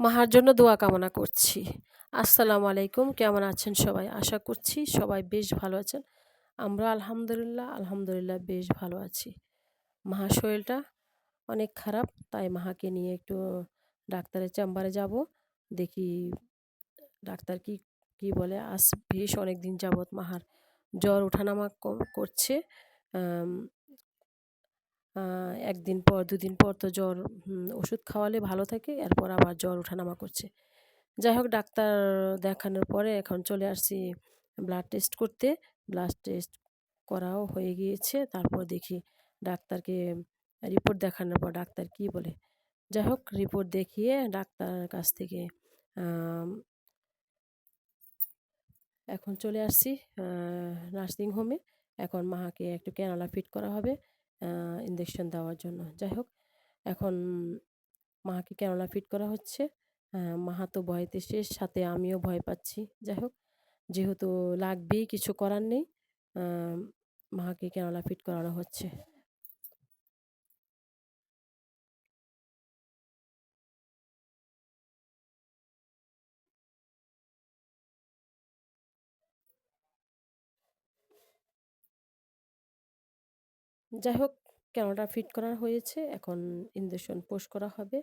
মাহার জন্য দোয়া কামনা করছি। আসসালামু আলাইকুম, কেমন আছেন সবাই? আশা করছি সবাই বেশ ভালো আছেন। আমরা আলহামদুলিল্লাহ আলহামদুলিল্লাহ বেশ ভালো আছি। মাহার শরীরটা অনেক খারাপ, তাই মাহাকে নিয়ে একটু ডাক্তারের চেম্বারে যাব। দেখি ডাক্তার কি কি বলে, আজ বেশ অনেক দিন যাবৎ মাহার জ্বর ওঠানামা করছে। একদিন পর, দুদিন পর তো জ্বর ওষুধ খাওয়ালে ভালো থাকে, এরপর আবার জ্বর ওঠানামা করছে। যাই হোক, ডাক্তার দেখানোর পরে এখন চলে আসছি ব্লাড টেস্ট করতে। ব্লাড টেস্ট করাও হয়ে গিয়েছে, তারপর দেখি ডাক্তারকে রিপোর্ট দেখানোর পর ডাক্তার কি বলে। যাই হোক রিপোর্ট দেখিয়ে ডাক্তারের কাছ থেকে এখন চলে আসছি নার্সিং হোমে এখন মাকে একটু ক্যানালা ফিট করা হবে। ইঞ্জেকশন দেওয়ার জন্য। যাই হোক এখন মাকে কেননা ফিট করা হচ্ছে মাহা তো ভয়তে শেষ, সাথে আমিও ভয় পাচ্ছি। যাই হোক যেহেতু লাগবেই, কিছু করার নেই মাকে কেননা ফিট করানো হচ্ছে। যাই হোক ক্যামেরাটা ফিট করা হয়েছে, এখন ইঞ্জেকশন পোস্ট করা হবে।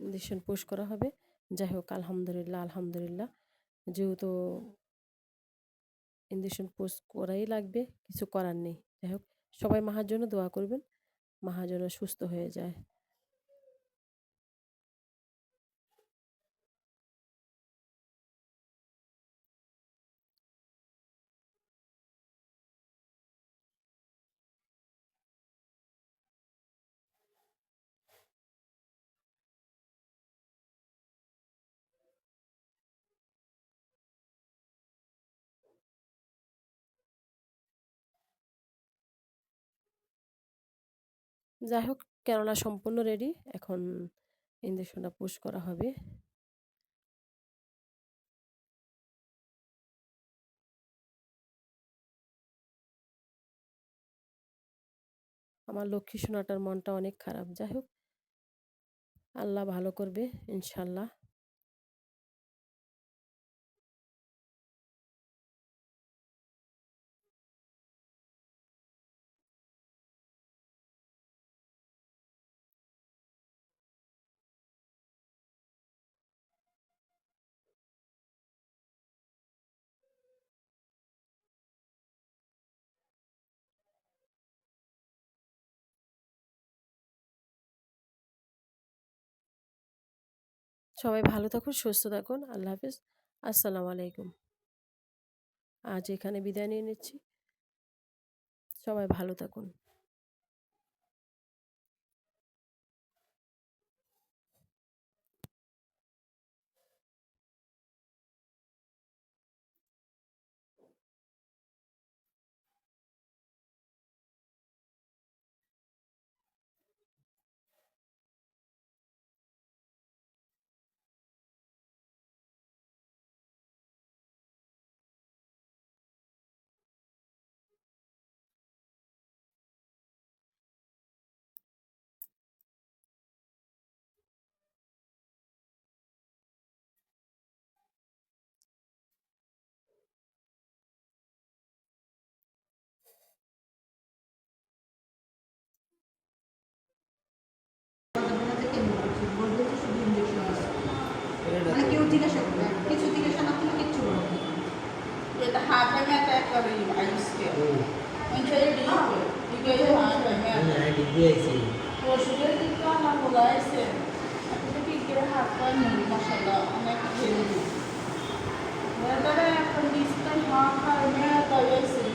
ইঞ্জেকশন পোস্ট করা হবে। যাই হোক, আলহামদুলিল্লাহ আলহামদুলিল্লাহ। যেহেতু ইঞ্জেকশন পোস্ট করাই লাগবে, কিছু করার নেই। যাই হোক, সবাই মাহার জন্য দোয়া করবেন। মাহা যেন সুস্থ হয়ে যায়। যাই হোক, কেননা সম্পূর্ণ রেডি এখন ইঞ্জেকশনটা পুশ করা হবে। আমার লক্ষ্মী সোনাটার মনটা অনেক খারাপ। যাই হোক, আল্লাহ ভালো করবে, ইনশাল্লাহ। সবাই ভালো থাকুন, সুস্থ থাকুন। আল্লাহ হাফিজ। আসসালামু আলাইকুম। আজ এখানে বিদায় নিয়ে নিচ্ছি। সবাই ভালো থাকুন। জিজ্ঞাসা করবে কিছু জিজ্ঞাসা না করলে কিচ্ছু বলবে এটা হাত ভাই করে আইসকে না ডিগ্রি আইছে পরশুদের দিন বলা আইছে আপনি কি হাত পায় মুড়ি মশলা অনেক খেয়ে দিই তারপরে এখন ডিসকাউন্ট হাফ আর ম্যাথ আইছে